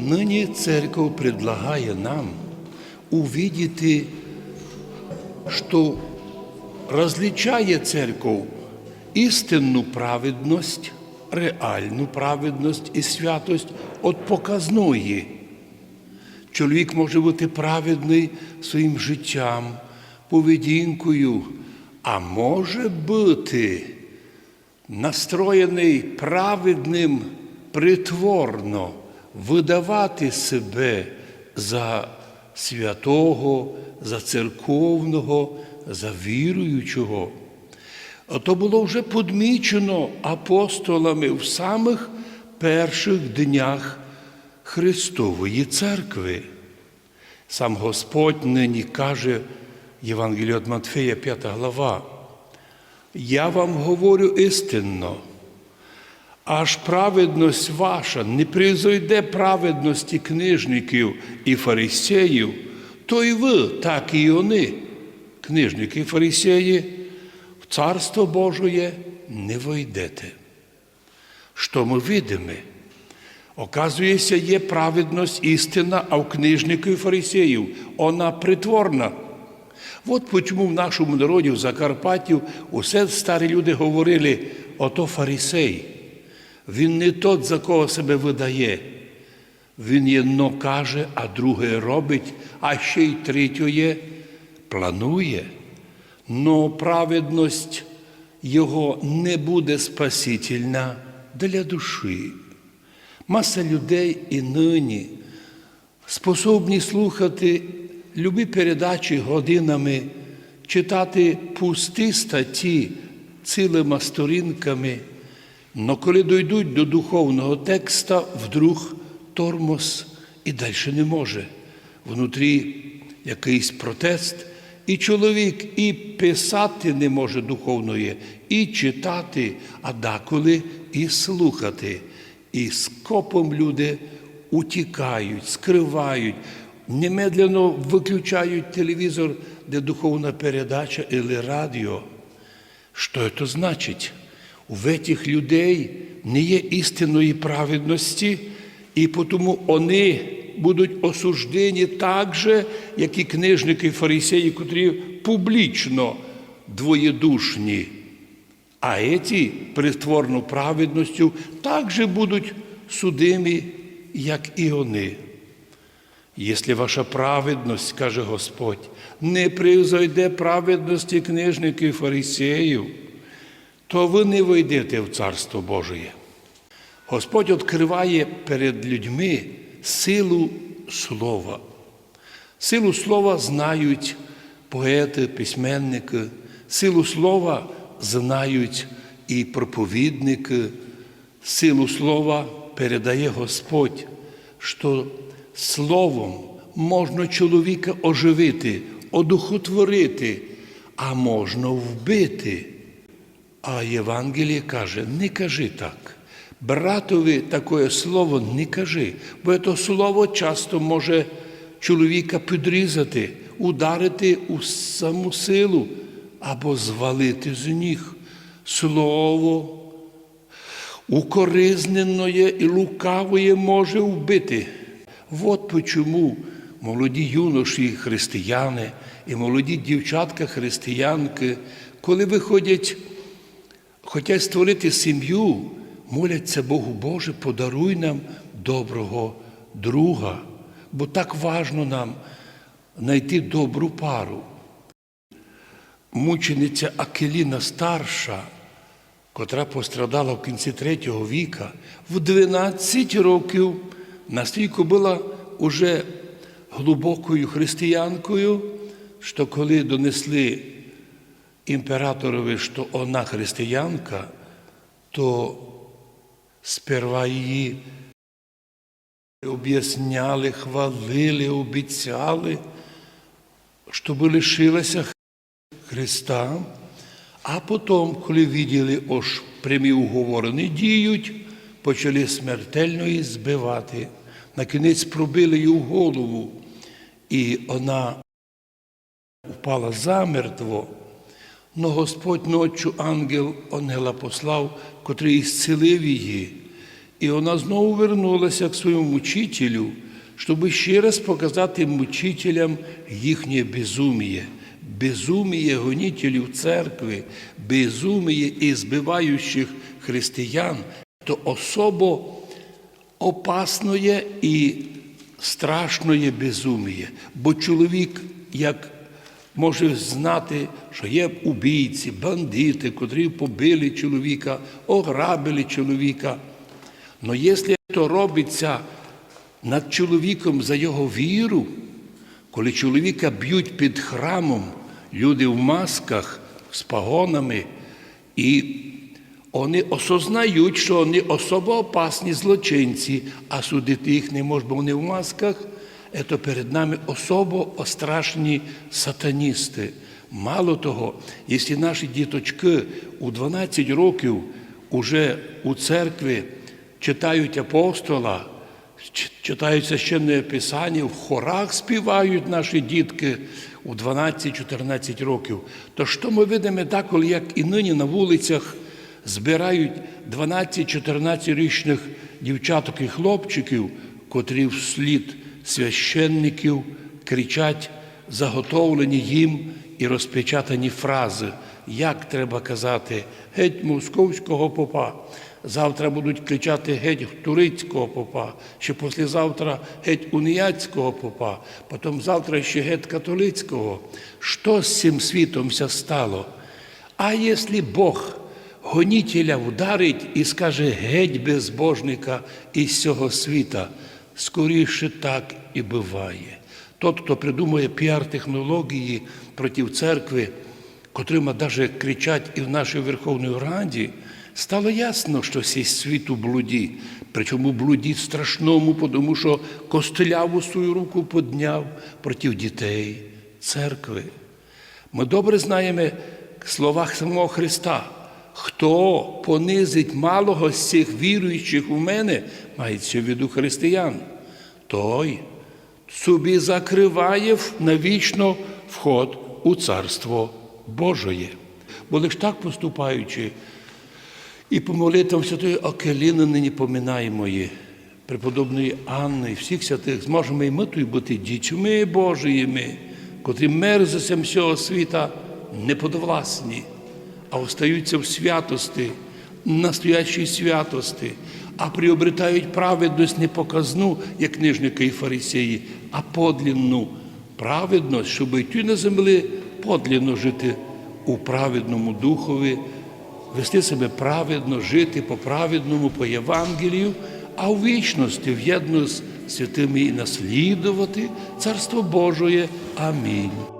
Ныне церковь предлагает нам увидеть, что различає церковь істинну праведність, реальну праведність і святость від показної. Чоловік може бути праведний своїм життям, поведінкою, а може бути настроєний праведним притворно, видавати себе за святого, за церковного, за віруючого. То було вже подмічено апостолами в самих перших днях Христової церкви. Сам Господь нині каже Євангелію від Матфея, 5 глава. Я вам говорю істинно, аж праведність ваша не призойде праведності книжників і фарисеїв, то і ви, так і вони, книжники і фарисеї, в Царство Божоє не войдете. Що ми видимо? Оказується, є праведність істина, а в книжників і фарисеїв вона притворна. От чому в нашому народі, в Закарпаттю, усе старі люди говорили, ото фарисей. Він не тот, за кого себе видає. Він єдно каже, а друге робить, а ще й третє планує. Но праведність його не буде спасительна для душі. Маса людей і нині способні слухати любі передачі годинами, читати пусті статті цілими сторінками, но коли дійдуть до духовного текста, вдруг тормоз і далі не може. Внутрі якийсь протест, і чоловік і писати не може духовної, і читати, а деколи і слухати. І скопом люди утікають, скривають, немедленно виключають телевізор, де духовна передача або радіо. Що це значить? У этих людей не є істинної праведності, і тому вони будуть осуждені так же, як і книжники і фарисеї, котрі публічно двоєдушні. А еті притворну праведністю також будуть судимі, як і вони. Якщо ваша праведність, каже Господь, не призойде праведності книжників і фарисеїв, то ви не вийдете в Царство Божє. Господь відкриває перед людьми силу слова. Силу слова знають поети, письменники, силу слова знають і проповідники, силу слова передає Господь, що словом можна чоловіка оживити, одухотворити, а можна вбити. А Євангеліє каже, не кажи так. Братові таке слово не кажи, бо це слово часто може чоловіка підрізати, ударити у саму силу або звалити з ніг. Слово укоризнене і лукавоє може вбити. От чому молоді юноші християни і молоді дівчатка християнки, коли виходять, хочуть створити сім'ю, моляться Богу Боже, подаруй нам доброго друга, бо так важно нам знайти добру пару. Мучениця Акеліна старша, котра пострадала в кінці третього віка, в 12 років настільки була уже глибокою християнкою, що коли донесли імператорові, що вона християнка, то сперва її об'ясняли, хвалили, обіцяли, щоб лишилася Христа, а потім, коли виділи, ось прямі уговори не діють, почали смертельно її збивати. На кінець пробили її голову, і вона впала замертво. Но Господь ночі ангел ангела послав, котрий зцілив її. І вона знову вернулася к своєму мучителю, щоб ще раз показати мучителям їхнє безуміє. Безуміє гонителів церкви, безуміє і збиваючих християн, то особо опасне і страшне безуміє. Бо чоловік, як може знати, що є убійці, бандити, котрі побили чоловіка, ограбили чоловіка. Но якщо це робиться над чоловіком за його віру, коли чоловіка б'ють під храмом, люди в масках з пагонами, і вони осознають, що вони особо опасні злочинці, а судити їх не можна, бо вони в масках, це перед нами особо острашні сатаністи. Мало того, якщо наші діточки у 12 років уже у церкві читають апостола, читають священне писання, в хорах співають наші дітки у 12-14 років, то що ми видимо деколи, як і нині на вулицях збирають 12-14 річних дівчаток і хлопчиків, котрі вслід священників кричать заготовлені їм і розпечатані фрази, як треба казати геть московського попа. Завтра будуть кричати геть турицького попа, ще післязавтра геть уніяцького попа, потім завтра ще геть католицького. Що з цим світом ся стало? А якщо Бог гонітеля вдарить і скаже геть безбожника із цього світа, скоріше так і буває. Тот, хто придумує піар-технології проти церкви, котрими навіть кричать і в нашій Верховній Раді, стало ясно, що цей світ у блуді. Причому блуді страшному, тому що костеляву свою руку подняв проти дітей церкви. Ми добре знаємо слова самого Христа. Хто понизить малого з цих віруючих у мене, мається в виду християн, той собі закриває навічно вход у Царство Божоє. Бо лиш так поступаючи, і по молитвам Святої Океліни нині поминаємо її, преподобної Анни, всіх святих, зможемо і ми тут бути дітьми Божіїми, котрі мерзостям всього світа не подвласні, а остаються в святості, настоящій святості, а приобретають праведність не показну, як книжники і фарисеї, а подлінну праведність, щоб йти на землі, подлінно жити у праведному духові, вести себе праведно, жити по праведному, по Євангелію, а в вічності в'єдно з святими і наслідувати Царство Божоє. Амінь.